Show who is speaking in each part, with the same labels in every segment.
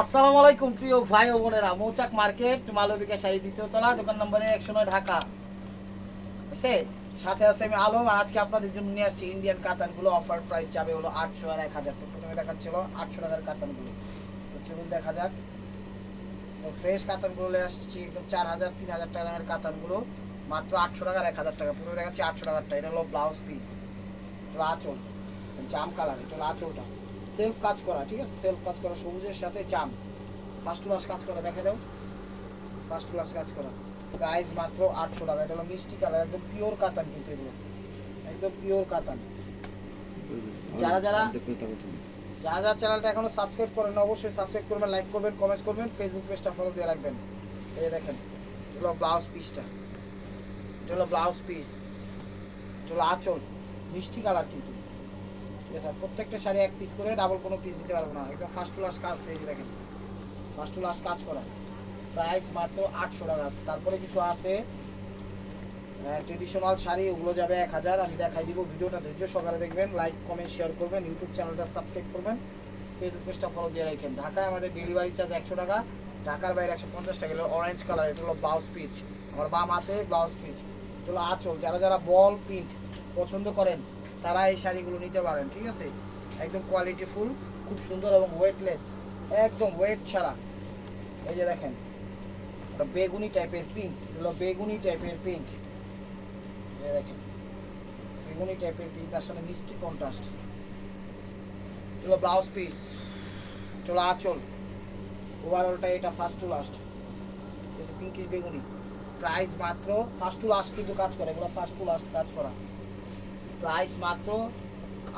Speaker 1: আসসালামু আলাইকুম, প্রিয় ভাই ও বোনেরা। মৌচাক মার্কেট, মালবিকা শাড়ি দ্বিতীয় তলা, দোকান নম্বরে একশো নয়, ঢাকা। বুঝছে সাথে আছে আমি আলম, আর আজকে আপনাদের জন্য নিয়ে আসছি ইন্ডিয়ান কাতানগুলো। অফার প্রাইস যাবে হলো আটশো আর এক হাজার। তো প্রথমে দেখাচ্ছিল আটশো টাকার কাতানগুলো। তো চলুন দেখা যাক। তো ফ্রেশ কাতানগুলো নিয়ে আসছি, একদম চার হাজার, তিন হাজার টাকা দামের কাতানগুলো। মাত্র আটশো টাকার এক হাজার টাকা। প্রথমে দেখাচ্ছি আটশো টাকারটা। এটা হলো ব্লাউজ পিস আঁচল। জাম কালার এটা হলো আঁচলটা। সেলফ কাজ করা, ঠিক আছে? সেলফ কাজ করা, সবুজের সাথে জাম ফার্স্ট ক্লাস কাজ করা, দেখে দাও ফার্স্ট ক্লাস কাজ করা। প্রাইস মাত্র আটশো টাকা। এটা হলো মিষ্টি কালার, একদম পিওর কাতান কিন্তু এগুলো। একদম পিওর কাতান যারা যারা-
Speaker 2: তুমি
Speaker 1: যা চ্যানেলটা এখনও সাবস্ক্রাইব করেন অবশ্যই সাবস্ক্রাইব করবেন লাইক করবেন কমেন্ট করবেন ফেসবুক পেজটা ফলো দিয়ে রাখবেন। এই দেখেন, এটা হলো ব্লাউজ পিসটা এটা হলো ব্লাউজ পিস এটা হলো আঁচল। মিষ্টি কালার কিন্তু। প্রত্যেকটা শাড়ি এক পিস করে ডাবল কোনো পিস দিতে পারব না। একদম ফার্স্ট টু কাজ এই দেখেন। ফার্স্ট টু লাস্ট কাজ করা। প্রাইস মাত্র আটশো টাকা। তারপরে কিছু আছে। ট্রেডিশনাল শাড়ি, ওগুলো যাবে এক হাজার। আমি দেখাই দিব ভিডিওটা ধৈর্য সকালে দেখবেন। লাইক কমেন্ট শেয়ার করবেন। ইউটিউব চ্যানেলটা সাবস্ক্রাইব করবেন। ফেসবুক পেজটা ফলো দিয়ে রাখেন। ঢাকায় আমাদের ডেলিভারি চার্জ একশো টাকা। ঢাকার বাইরে একশো পঞ্চাশ টাকা। এলো অরেঞ্জ কালার এটা হলো ব্লাউজ পিচ আমার বাম হাতে ব্লাউজ পিচ এটা হলো আঁচল। যারা যারা বল প্রিন্ট পছন্দ করেন তারা এই শাড়িগুলো নিতে পারেন, ঠিক আছে? একদম কোয়ালিটি ফুল খুব সুন্দর এবং ওয়েটলেস একদম ওয়েট ছাড়া। এই যে দেখেন বেগুনি টাইপের পিঙ্ক এগুলো বেগুনি টাইপের পিঙ্ক দেখেন, বেগুনি টাইপের পিঙ্ক তার সাথে মিষ্টি কন্ট্রাস্ট এগুলো ব্লাউজ পিস চলো আঁচল। ওভারঅলটা এটা ফার্স্ট টু লাস্ট পিঙ্কিশ বেগুনি। প্রাইস মাত্র ফার্স্ট টু লাস্ট কিন্তু কাজ করে, এগুলো ফার্স্ট টু লাস্ট কাজ করা। প্রাইস মাত্র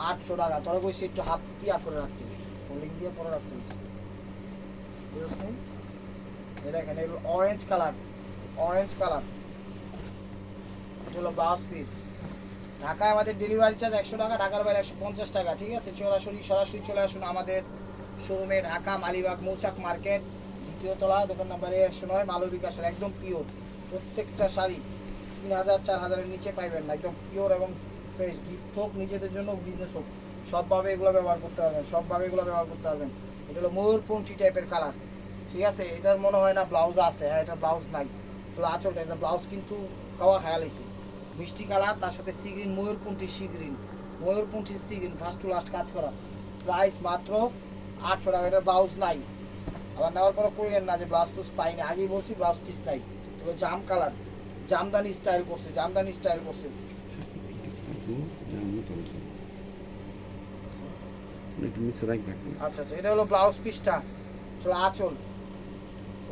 Speaker 1: আটশো টাকা। তোরা বলছি একটু হাফ পিয়া করে রাখতে হোল্ডিং দিয়ে পরে রাখতে বুঝেছেন? এই দেখেন, এগুলো অরেঞ্জ কালার অরেঞ্জ কালার হলো ব্লাউজ পিস ঢাকায় আমাদের ডেলিভারি চার্জ একশো টাকা, ঢাকার বাইরে একশো পঞ্চাশ টাকা। ঠিক আছে? সরাসরি সরাসরি চলে আসুন আমাদের শোরুমে ঢাকা, মালিবাগ, মৌচাক মার্কেট, দ্বিতীয় তলা, দোকান নাম্বারে একশো নয় মালবিকাশের একদম পিওর প্রত্যেকটা শাড়ি তিন হাজার, চার হাজারের নিচে পাইবেন না। একদম পিওর এবং ফ্রেশ গিফট হোক, নিজেদের জন্য বিজনেস হোক, সবভাবে এগুলো ব্যবহার করতে পারবেন, সবভাবে এগুলো ব্যবহার করতে পারবেন। এটা হলো ময়ূরপন্থী টাইপের কালার ঠিক আছে? এটার মনে হয় না ব্লাউজ আছে হ্যাঁ এটা ব্লাউজ নাই। তো আচলটা, এটা ব্লাউজ কিন্তু খাওয়া খেয়াল হয়েছে মিষ্টি কালার তার সাথে সিগ্রিন ময়ূরপন্থী sea green ময়ূরপন্থী sea green first to last কাজ করা। প্রাইস মাত্র আটশো টাকা, এটা ব্লাউজ নাই। আবার নেওয়ার পরে কইলেন না যে ব্লাউজ পিস পাইনি। আগেই বলছি ব্লাউজ পিস নাই। জাম কালার জামদানি স্টাইল করছে, জামদানি স্টাইল করছে
Speaker 2: একটু নিচে রাখবে
Speaker 1: আচ্ছা আচ্ছা এটা হলো ব্লাউজ পিসটা চলো, আঁচল।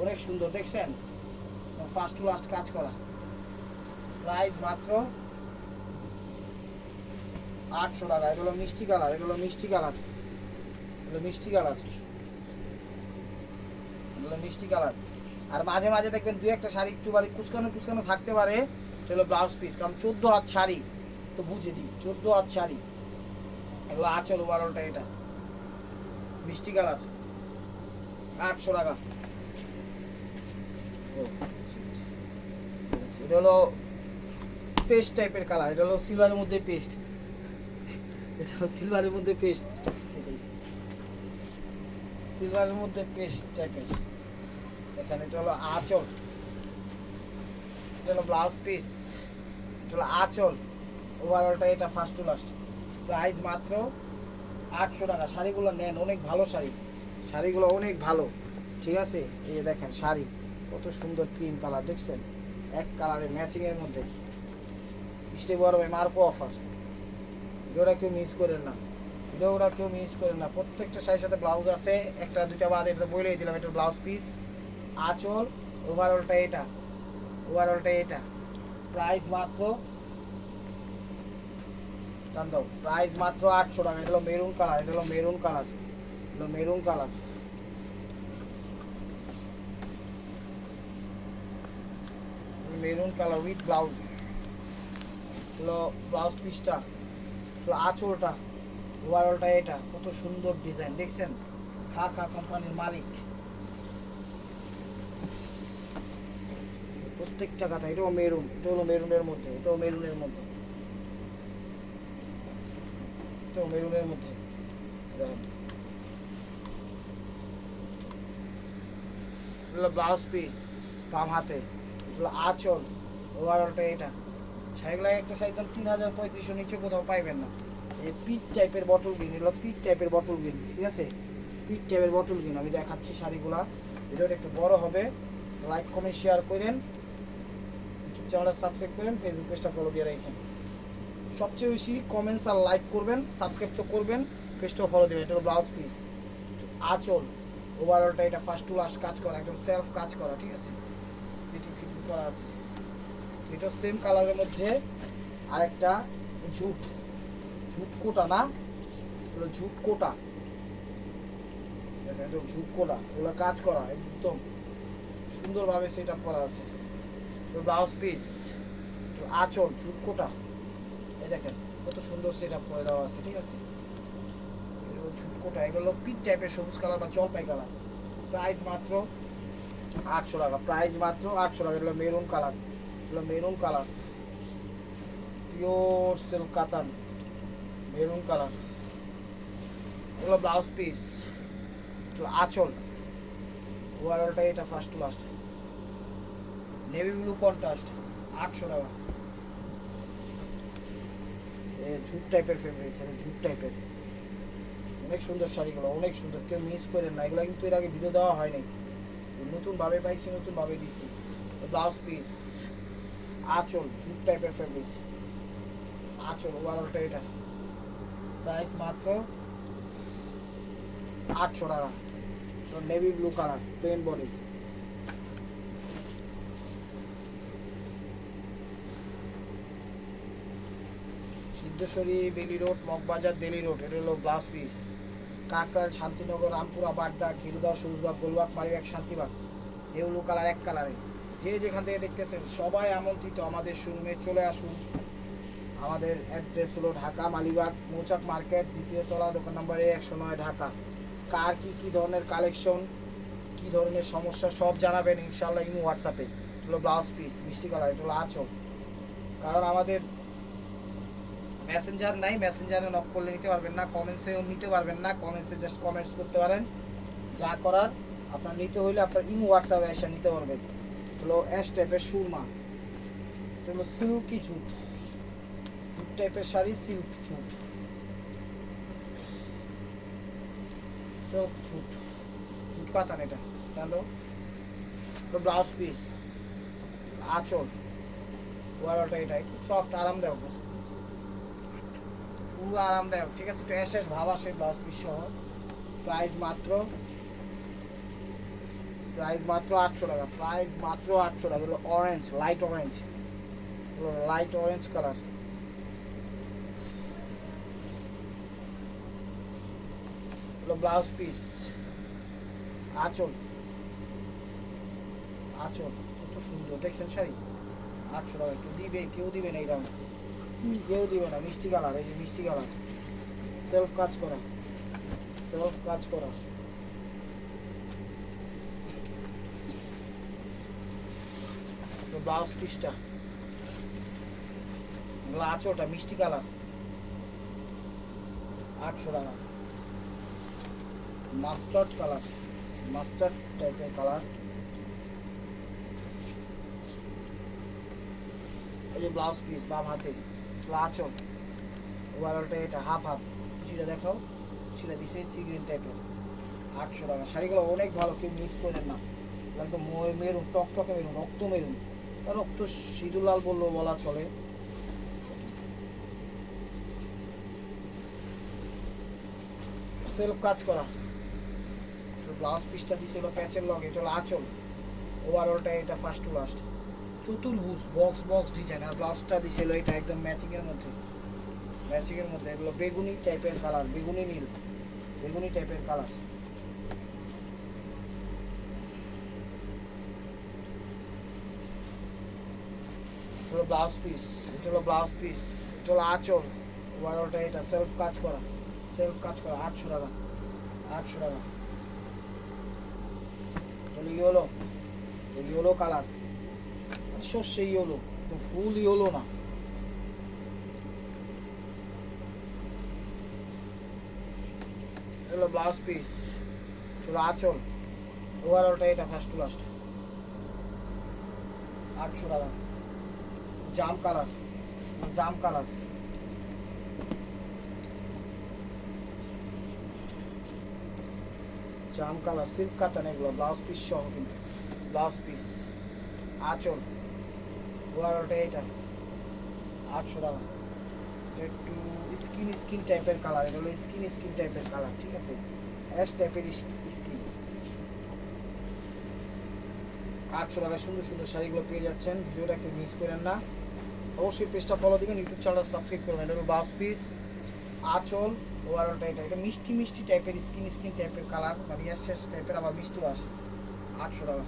Speaker 1: অনেক সুন্দর, দেখছেন? ফার্স্ট টু লাস্ট কাজ করা। প্রাইস মাত্র আটশো টাকা। এটা হলো মিষ্টি কালার, এটা হলো মিষ্টি কালার। এটা মিষ্টি কালার। এটা হলো মিষ্টি কালার। আর মাঝে মাঝে দেখবেন দু একটা শাড়ি একটু বাড়ি কুচকানো টুচকানো থাকতে পারে। হলো ব্লাউজ পিস কারণ চোদ্দ হাত শাড়ি। তো বুঝে দিই, চোদ্দ হাত শাড়ি। এগুলো আঁচল বারোটা এটা। মিষ্টি কালার। আটশো টাকা। এটা হলো পেস্ট টাইপের কালার, এটা হলো সিলভারের মধ্যে পেস্ট। এটা হলো সিলভারের মধ্যে পেস্ট। সিলভারের মধ্যে পেস্ট টাইপের। এখানে এটা হলো আঁচল। এটা হলো ব্লাউজ পিস। এটা হলো আঁচল। ওভারঅলটা এটা ফার্স্ট টু লাস্ট প্রাইস মাত্র আটশো টাকা। শাড়িগুলো নেন, অনেক ভালো শাড়ি। শাড়িগুলো অনেক ভালো। ঠিক আছে? এই দেখেন শাড়ি, কত সুন্দর ক্রিম কালার দেখছেন? এক কালারের ম্যাচিং এর মধ্যে। স্টে বড় মার্কো অফার ভিডিওটা কেউ মিস করেন না। ভিডিওটা কেউ মিস করেন না। প্রত্যেকটা শাড়ির সাথে ব্লাউজ আছে। একটা, দুইটা বাদ এটা বলেই দিলাম, এটা ব্লাউজ পিস আঁচল ওভারঅলটা এটা। ওভারঅলটা এটা। প্রাইস মাত্র প্রাইস মাত্র আটশো টাকা। এটা হলো মেরুন কালার এটা হলো মেরুন কালার হলো maroon colour maroon colour with blouse হলো ব্লাউজ পিসটা হলো আঁচলটা। ওভারঅলটা এটা। কত সুন্দর ডিজাইন দেখছেন? খা কোম্পানির মালিক। প্রত্যেকটা কথা এটাও মেরুন এটা হলো মেরুনের মধ্যে, এটাও মেরুনের মধ্যে। তো বেগুনের মতো ব্লাউজ পিস বাম হাতে আচল ওভারঅলটা এটা। শাড়িগুলো একটা শাড়ি দাম তিন হাজার পঁয়ত্রিশশো নিচে কোথাও পাইবেন না। এই পিট টাইপের বটল গ্রিন এগুলো পিট টাইপের বটল গ্রিন ঠিক আছে? পিট টাইপের বটল গ্রিন আমি দেখাচ্ছি শাড়িগুলা। ভিডিওটা একটু বড় হবে। লাইক কমেন্ট শেয়ার করেন। ইউটিউব চ্যানেলটা সাবস্ক্রাইব করেন ফেসবুক পেজটা ফলো দিয়ে রাখেন। সবচেয়ে বেশি কমেন্টস আর লাইক করবেন সাবস্ক্রাইব তো করবেন পেজটাও ফলো দেবেন, এটা হলো ব্লাউজ পিস আঁচল ওভারঅলটা এটা ফার্স্ট টু লাস্ট কাজ করা, একদম সেলফ কাজ করা, ঠিক আছে? ফিটিং ফিটিং করা আছে। এটা সেম কালারের মধ্যে আরেকটা ঝুট ঝুট কোটা না? এগুলো ঝুট কোটা। দেখেন এটা ঝুট কোটা ওগুলো কাজ করা, একদম সুন্দরভাবে সেট আপ করা আছে। ব্লাউজ পিস আঁচল, ঝুট কোটা। কত সুন্দর সেট আপ করে দেওয়া আছে, ঠিক আছে? ঝুটকোটা এগুলো পিট টাইপের সবুজ কালার বা কালার প্রাইস মাত্র আটশো টাকা প্রাইস মাত্র আটশো টাকা। এগুলো মেরুন কালার এগুলো মেরুন কালার পিওর সিল্ক কাতান মেরুন কালার এগুলো ব্লাউজ পিস আঁচল। ওভারঅলটা এটা first to last navy blue contrast আটশো টাকা। ঝুট টাইপের ফেব্রিক ঝুট টাইপের অনেক সুন্দর শাড়িগুলো, অনেক সুন্দর। কেউ মিস করেন না, এগুলো কিন্তু এর আগে ভিডিও দেওয়া হয়নি। নতুন ভাবে পাইছি, নতুন ভাবে দিচ্ছি। ব্লাউজ পিস আঁচল, ঝুট টাইপের ফেব্রিক্স আঁচল ওভারঅলটা এটা। প্রাইস মাত্র আটশো টাকা। Navy blue colour plain body Siddheswari, Baily road, Moghbazar, দেলি road, এটা হলো ব্লাউজ পিস কাকরাল শান্তিনগর, রামপুরা বাড্ডা খিলগাঁও সুরবাগ গোলবাগ মারিবাগ শান্তিবাগ। দেউলু কালার, এক কালারে। যে যেখান থেকে দেখতেছেন, সবাই আমন্ত্রিত আমাদের শোরুমে চলে আসুন। আমাদের অ্যাড্রেস হলো ঢাকা, মালিবাগ, মৌচাক মার্কেট, দ্বিতীয় তলা, দোকান নম্বর একশো নয়, ঢাকা। কার কি কি ধরনের কালেকশন কি ধরনের সমস্যা, সব জানাবেন ইনশাল্লাহ ইমো হোয়াটসঅ্যাপে। হলো ব্লাউজ পিস মিষ্টি কালার, এটা হলো আঁচল। কারণ আমাদের মেসেঞ্জার নাই মেসেঞ্জারে নক করলে নিতে পারবেন না কমেন্টসেও নিতে পারবেন না কমেন্টসে জাস্ট কমেন্টস করতে পারেন। যা করার, আপনার নিতে হইলে আপনার ইমো হোয়াটসঅ্যাপে এসে নিতে পারবেন। হলো অ্যাশ টাইপের সুরমা। হলো সিল্কি ঝুট ঝুট টাইপের শাড়ি সিল্ক ঝুট সিল্ক ঝুট ঝুট কাতান এটা। কেন ব্লাউজ পিস আঁচল। ওয়ারটা এটা একটু সফট আরামদায়ক পুরো আরামদায়ক। ঠিক আছে, একটু অ্যাশের ভাব আসে ব্লাউজ পিস সহ। প্রাইস মাত্র প্রাইস মাত্র আটশো টাকা প্রাইস মাত্র আটশো টাকা। হলো orange light orange light orange colour হলো ব্লাউজ পিস আঁচল। আঁচল, কত সুন্দর। দেখছেন শাড়ি? আটশো টাকা। কেউ দিবে কেউ দিবে না এই দামে কেউ দিবে না, মিষ্টি কালার এই যে মিষ্টি কালার সেলফ কাজ করা সেলফ কাজ করা। ব্লাউজ পিসটা আঁচলটা মিষ্টি কালার আটশো টাকা। মাস্টার্ড কালার মাস্টার্ড টাইপের কালার এই যে ব্লাউজ পিস বাম হাতে। আঁচল ওভারঅলটা এটা হাফ হাফ। কুচিটা দেখাও। কুচিটা দিছে সি গ্রিন টাইপের আটশো টাকা। শাড়িগুলো অনেক ভালো, কেউ মিস করেন না। একদম মেরুন, টকটকে মেরুন, রক্ত মেরুন। রক্ত সিঁদুর লাল বললেও বলা চলে। সেলফ কাজ করা। ব্লাউজ পিসটা দিছিল প্যাচের লগে। এটা হলো আঁচল। ওভারঅলটা এটা ফার্স্ট টু লাস্ট চতুর্ভুজ বক্স বক্স ডিজাইন আর ব্লাউজটা দিছিল এটা একদম ম্যাচিং এর মধ্যে। ম্যাচিং এর মধ্যে, এগুলো বেগুনি টাইপের কালার বেগুনি নীল, বেগুনি টাইপের কালার হলো ব্লাউজ পিস এটা হলো ব্লাউজ পিস এটা হলো আঁচল। ওভারঅলটা এটা সেলফ কাজ করা সেলফ কাজ করা, আটশো টাকা আটশো টাকা। এটা ইয়েলো ইয়েলো কালার সর্ষে ইয়েলো ফুল ইয়েলো না হলো ব্লাউজ পিস হলো আঁচল ওভারঅলটা এটা ফার্স্ট টু লাস্ট আটশো টাকা জাম কালার জাম কালার জাম কালার সিল্ক কাটান এগুলো ব্লাউজ পিস সহ কিন্তু। ব্লাউজ পিস আঁচল ওভারঅলটা এটা। আটশো টাকা। একটু স্কিন স্কিন টাইপের কালার এটা হলো স্কিন স্কিন টাইপের কালার ঠিক আছে? অ্যাশ টাইপের স্কিন আটশো টাকা সুন্দর সুন্দর শাড়িগুলো পেয়ে যাচ্ছেন। ভিডিওটা একটু মিস করেন না। অবশ্যই পেজটা ফলো দিবেন ইউটিউব চ্যানেলটা সাবস্ক্রাইব করবেন। এটা হলো ব্লাউজ পিস আঁচল ওভারঅলটা এটা। এটা মিষ্টি মিষ্টি টাইপের স্কিন স্কিন টাইপের কালার মানে শেষ টাইপের আবার মিষ্টিও আসে। আটশো টাকা।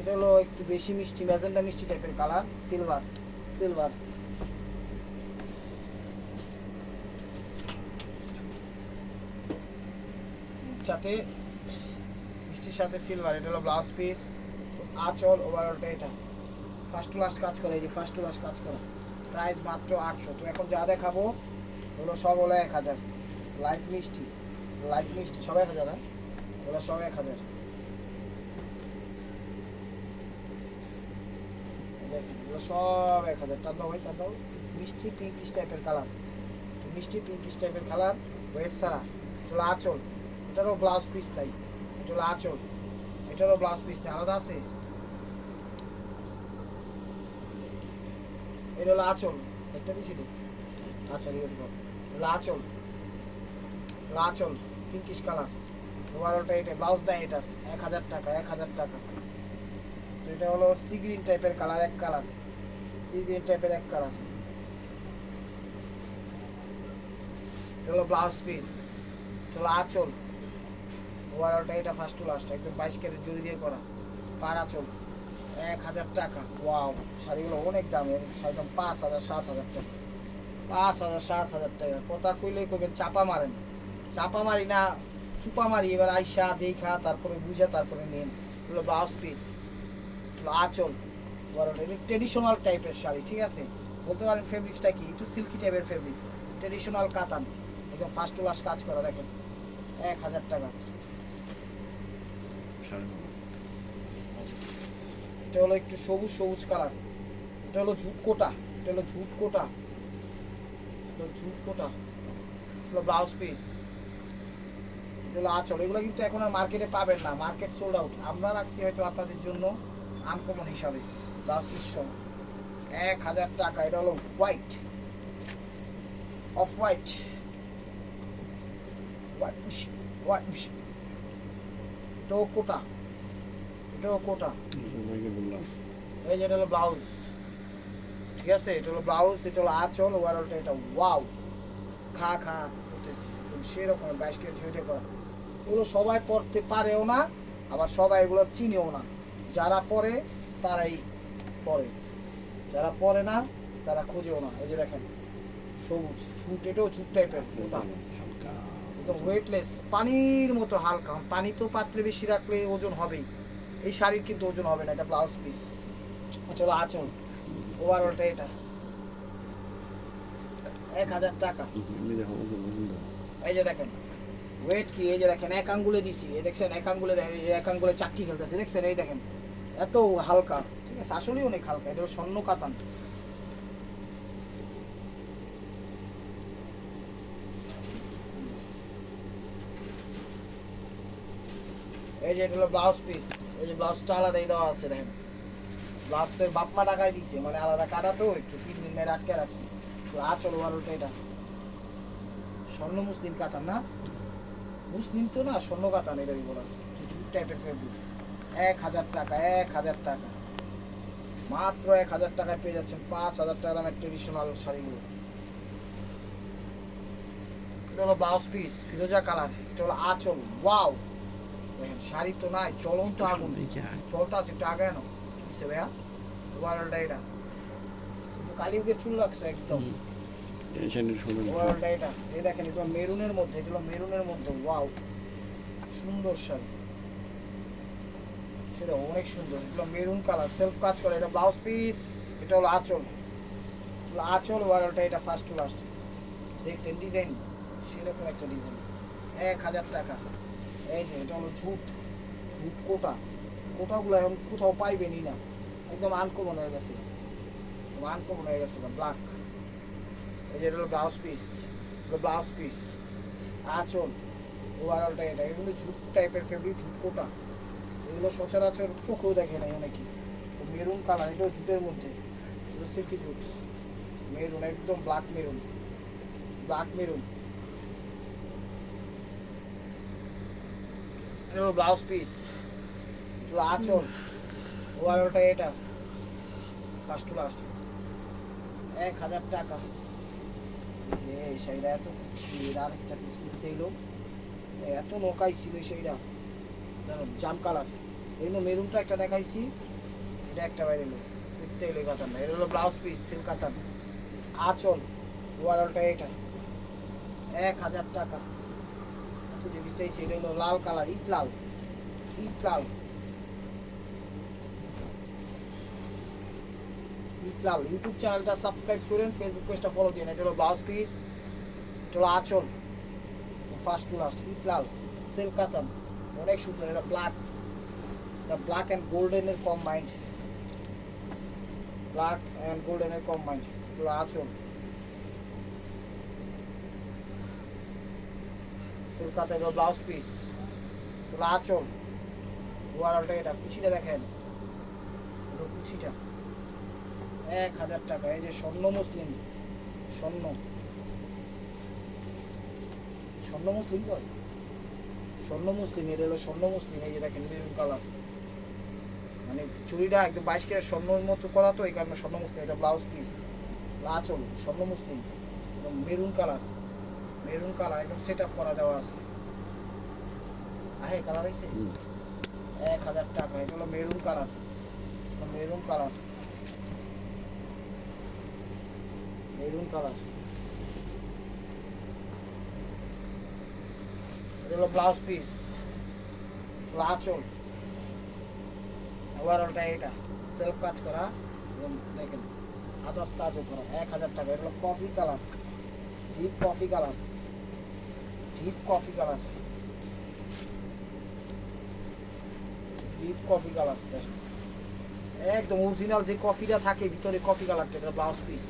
Speaker 1: এটা হলো একটু বেশি মিষ্টি ম্যাজেন্ডা মিষ্টি টাইপের কালার সিলভার সিলভার সাথে মিষ্টির সাথে সিলভার এটা হলো ব্লাউজ পিস আঁচল ওভারঅলটা এটা। ফার্স্ট টু লাস্ট কাজ করে এই যে ফার্স্ট টু লাস্ট কাজ করা। প্রাইস মাত্র আটশো। তো এখন যা দেখাবো ওগুলো সব হলো এক হাজার। লাইট মিষ্টি। লাইট মিষ্টি সব এক হাজার হ্যাঁ? ওগুলো সব এক হাজার দেখেন সব এক হাজার। টাকা দাও ভাই টাকা দাও। মিষ্টি পিঙ্কিশ টাইপের কালার মিষ্টি পিঙ্কিশ টাইপের কালার ওয়েট ছাড়া। হলো আঁচল। এটারও ব্লাউজ পিস এটা হলো আঁচল। এটারও ব্লাউজ পিস নেই আলাদা আছে? এটা হলো আঁচল। একটা দিছি তো। আচ্ছা ঠিক আছে হলো আঁচল। পিঙ্কিশ কালার ওভারঅলটা এটা। ব্লাউজ দেয় এটার। এক হাজার টাকা, এক হাজার টাকা। তো এটা হলো সি গ্রিন টাইপের কালার এক কালার সি টাইপের এক কালার। হলো ব্লাউজ পিস হলো আঁচল। ওভারঅলটা এটা ফার্স্ট টু লাস্ট একদম বাইশ ক্যারেট জড়ি দিয়ে করা। পার আঁচল, এক হাজার টাকা। ওয়াও শাড়িগুলো অনেক দাম এর শাড়ির দাম পাঁচ হাজার, সাত হাজার টাকা। পাঁচ হাজার, সাত হাজার টাকা। কথা কইলে কবে চাপা মারেন। চাপা মারি না, চুপা মারি, এবার আইসা, দেখা, তারপরে বুঝা, তারপরে নেন। হলো ব্লাউজ পিস হলো আঁচল। ট্রেডিশনাল টাইপের শাড়ি, ঠিক আছে? বলতে পারেন ফেব্রিক্সটা কি? একটু সিল্কি টাইপের ফেব্রিক্স ট্রেডিশনাল কাতান। একদম ফার্স্ট লাস্ট কাজ করা, দেখেন, এক হাজার টাকা। এটা হলো একটু সবুজ সবুজ কালার এটা হলো ঝুট কোটা, এটা হলো ঝুট কোটা। ঝুট কোটা হলো ব্লাউজ পিস এটা হলো আঁচল, এগুলো কিন্তু এখন আর মার্কেটে পাবেন না মার্কেট সোল্ড আউট আমরা রাখছি হয়তো আপনাদের জন্য আনকমন হিসাবে। পিস সহ এক হাজার টাকা, এটা হলো হোয়াইট অফ হোয়াইট এই যে এটা হলো ব্লাউজ ঠিক আছে? এটা হলো ব্লাউজ এটা হলো এটা সেরকম এগুলো সবাই পড়তে পারেও না, আবার সবাই এগুলো চিনেও না। যারা পড়ে, তারাই পড়ে। যারা পড়ে না তারা খোঁজেও না। এই যে দেখেন সবুজ ছুট এটাও ছুট টাইপের ওটা একদম ওয়েটলেস পানির মতো হালকা। পানি তো পাত্রে বেশি রাখলে ওজন হবেই। এই শাড়ির কিন্তু ওজন হবে না এটা ব্লাউজ পিস হলো আঁচল। ওভারঅলটা এটা। এক হাজার টাকা। এই যে দেখেন ওয়েট কি? এই যে দেখেন এক আঙ্গুলে দিছি। এই দেখছেন এক আঙ্গুলে দেখেন এই এক আঙ্গুলে চাকরি খেলতেছে। দেখছেন এই দেখেন এত হালকা। ঠিক আছে আসলেই অনেক হালকা, এটা স্বর্ণ কাতান। এই যে এটা হলো ব্লাউজ পিস এই যে ব্লাউজটা আলাদাই দেওয়া আছে, দেখেন। ব্লাউজের বাপমা দিছে মানে আলাদা কাটা তো, একটু তিন দিন মেরে আটকে রাখছি। আচল ওভারঅলটা এটা। স্বর্ণ মুসলিম কাতান না? মুসলিম তো না, স্বর্ণ কাতান এটাই বলা যে জুট টাইপের এক হাজার টাকা, এক হাজার টাকা। মাত্র এক হাজার টাকায় পেয়ে যাচ্ছেন পাঁচ হাজার টাকা দামের ট্রেডিশনাল শাড়িগুলো। এটা হলো ব্লাউজ পিস ফিরোজা কালার এটা হলো আঁচল ওয়াও দেখেন শাড়ি তো নাই চলন্ত আগুন।
Speaker 2: দেখি আয়।
Speaker 1: চলটা আছে একটু আগে আনো কিসে ভাইয়া? ওভারঅলটা এটা। কালিউকের চুল লাগছে একদম।
Speaker 2: শাড়ির
Speaker 1: এটা। এই দেখেন এটা মেরুনের মধ্যে এটা হলো মেরুনের মধ্যে ওয়াও সুন্দর শাড়ি। সেটা অনেক সুন্দর। এগুলো মেরুন কালার সেলফ কাজ করে। এটা ব্লাউজ পিস এটা হলো আঁচল। আঁচল ওভারঅলটা এটা ফার্স্ট টু লাস্ট দেখছেন ডিজাইন সেরকম একটা ডিজাইন এক হাজার টাকা। এই যে, এটা হলো ঝুট ঝুট কোটা। কোটাগুলো এখন কোথাও পাইবেনই না। একদম আনকমন হয়ে গেছে। আনকমন হয়ে গেছে ব্ল্যাক এই যে, এটা হলো ব্লাউজ পিস ব্লাউজ পিস আঁচল। ওভারঅলটা এটা। এগুলো ঝুট টাইপের ফেব্রিক ঝুট কোটা। এগুলো সচরাচর চোখেও দেখে নাই অনেকে। মেরুন কালার, এটাও জুটের মধ্যে। সিল্কি ঝুট মেরুন, একদম black maroon. Black maroon. Blouse piece আঁচল। ওভারঅলটা এটা। লাস্ট টু লাস্ট এক হাজার টাকা। এই সেইটা এত আরেকটা পিস করতে এলো। এত নৌকাই ছিল সেইটা জাম কালার। জন্য মেরুনটা একটা দেখাইছি। এটা একটা বাইরে করতে এলো কাতান না, এটা হলো ব্লাউজ পিস সিল্ক কাতান। আঁচল ওভারঅলটা এটা। এক হাজার টাকা। যে বিচাইছি এটা হলো লাল কালার, ইট লাল। ইট লাল। ইকলাল ইউটিউব চ্যানেলটা সাবস্ক্রাইব করেন ফেসবুক পেজটা ফলো দিন এটা হলো ব্লাউজ পিস এটা হলো আঁচল। ফার্স্ট টু লাস্ট ইকলাল সেল কাতান। অনেক সুন্দর, এটা ব্ল্যাক এটা ব্ল্যাক অ্যান্ড গোল্ডেনের কম্বাইন্ড ব্ল্যাক অ্যান্ড গোল্ডেনের কম্বাইন্ড এটা হলো আঁচল সেল কাতান এটা ব্লাউজ পিস এটা হলো আঁচল ওয়ারটা এটা, কুচিটা দেখেন। এটা কুচিটা। এক হাজার টাকা। এই যে স্বর্ণ মুসলিম। স্বর্ণ। স্বর্ণ মুসলিম তো? স্বর্ণ মুসলিম, এটা হলো স্বর্ণ মুসলিম। এই যে দেখেন মেরুন কালার মানে চুরিটা একদম বাইশ ক্যারেট স্বর্ণর মতো করা তো এই কারণে স্বর্ণ মুসলিম এটা ব্লাউজ পিস আঁচল স্বর্ণ মুসলিম এবং মেরুন কালার মেরুন কালার একদম সেট আপ করা দেওয়া আছে। আহে কালার আছে এক হাজার টাকা এটা হলো maroon colour maroon colour maroon colour এটা হলো ব্লাউজ পিস আঁচল। ওভারঅলটা এটা। সেলফ কাজ করা এবং দেখেন আদার্স কাজও করা। এক হাজার টাকা। এটা হলো coffee colour deep coffee colour deep coffee colour deep coffee colour একদম অরিজিনাল যে কফিটা থাকে, ভিতরে কফি কালারটা এটা ব্লাউজ পিস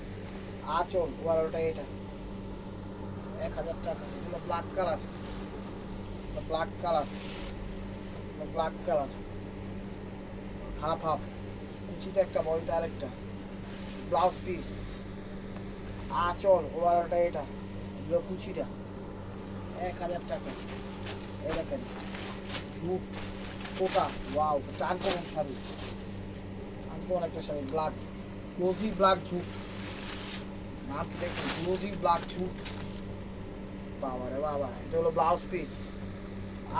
Speaker 1: আচল ওয়ারটা এটা। এক হাজার টাকা। এগুলো black colour black colour black colour half half, কুচিতে একটা বড়িতে আরেকটা ব্লাউজ পিস আঁচল ওয়ারটা এটা, এগুলো কুচিটা। এক হাজার টাকা। দেখেন, ঝুট, কোটা, ওয়াও চার কমন শাড়ি। আনকমন একটা শাড়ি ব্ল্যাক ক্লোজি ব্ল্যাক ঝুট। নাম দেখুন? ক্লোজি ব্ল্যাক ঝুট। বাবা রে বাবা, এটা হলো ব্লাউজ পিস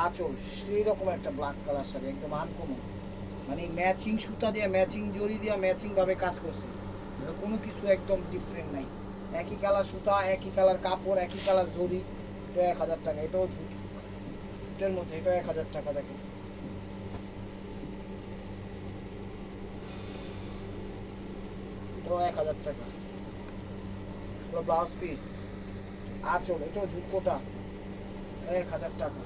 Speaker 1: আঁচল সেই রকম একটা ব্ল্যাক কালার শাড়ি, একদম আনকমন। মানে ম্যাচিং সুতা দিয়ে ম্যাচিং জড়ি দিয়ে ম্যাচিং ভাবে কাজ করছে। এটা কোনো কিছু একদম ডিফারেন্ট নাই। একই কালার সুতা, একই কালার কাপড়, একই কালার জড়ি, এটা এক হাজার টাকা, এটাও ঝুটের মধ্যে এটা এক হাজার টাকা, দেখেন। এটাও এক হাজার টাকা। ব্লাউজ পিস আঁচল, এটাও ঝুঁকোটা এক হাজার টাকা।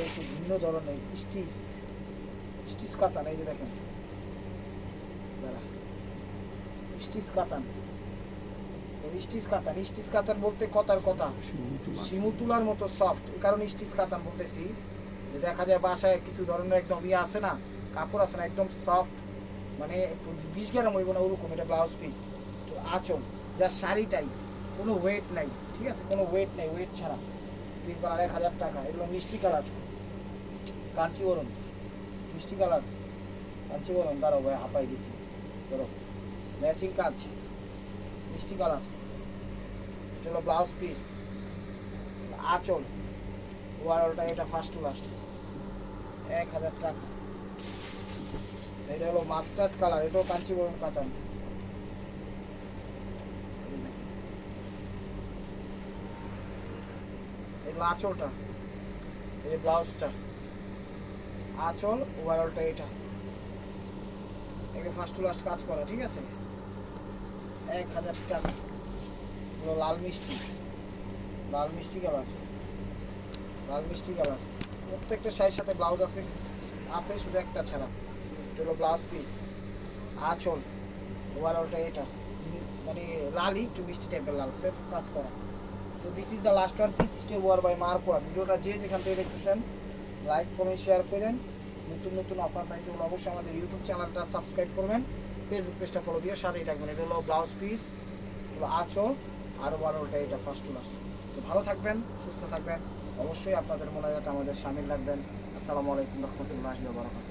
Speaker 1: এটা একটু ভিন্ন ধরনের স্টিচ স্টিচ কাতান এই যে দেখেন। দাঁড়া স্টিচ কাতান। স্টিচ কাতান স্টিচ কাতান বলতে কথার কথা। শিমুতুলার মতো সফট এই কারণে স্টিচ কাতান বলতেছি। যে দেখা যায় বাসায় কিছু ধরনের একদম ইয়ে আছে না কাপড় আছে না একদম সফট মানে বিশ গ্রাম হইব না ওরকম এটা ব্লাউজ পিস তো আঁচল যা শাড়িটাই কোনো ওয়েট নাই ঠিক আছে? কোনো ওয়েট নাই ওয়েট ছাড়া। তিন এক হাজার টাকা এগুলো মিষ্টি কালার কাঞ্চিবরণ মিষ্টি কালার। কাঞ্চিবরণ দাঁড়াও ভাই, হাঁপাই দিছি। ধরো ম্যাচিং কাজ মিষ্টি কালার। হলো ব্লাউজ পিস আঁচল। ওয়ারলটা এটা ফার্স্ট টু লাস্ট এক হাজার টাকা। এটা হলো মাস্টার্ড কালার এটাও কাঞ্চিবরণ কাতান এগুলো আঁচলটা, এই ব্লাউজটা আঁচল ওভারঅলটা এটা। ফার্স্ট টু লাস্ট কাজ করা, ঠিক আছে? এক হাজার টাকা। লাল মিষ্টি। লাল মিষ্টি কালার। লাল মিষ্টি কালার। প্রত্যেকটা শাড়ির সাথে ব্লাউজ আছে আছে শুধু একটা ছাড়া। হলো ব্লাউজ পিস আঁচল ওভারঅলটা এটা। মানে লালই একটু মিষ্টি টাইপের লাল সেট কাজ করা। তো this is the last one piece stay war by মার্কোয়া ভিডিওটা যে যেখান থেকে দেখতেছেন লাইক কমেন্ট শেয়ার করেন। নতুন নতুন অফার পাইতে হলে অবশ্যই আমাদের ইউটিউব চ্যানেলটা সাবস্ক্রাইব করবেন। ফেসবুক পেজটা ফলো দিয়ে সাথেই থাকবেন। এটা হলো ব্লাউজ পিস হলো আঁচল আরও বারোটা, এটা ফার্স্ট টু লাস্ট তো ভালো থাকবেন, সুস্থ থাকবেন। অবশ্যই আপনাদের মনে যাতে আমাদের সামিল রাখবেন। আসসালামু আলাইকুম রহমতুল্লাহি ওয়া বারাকাতুহু।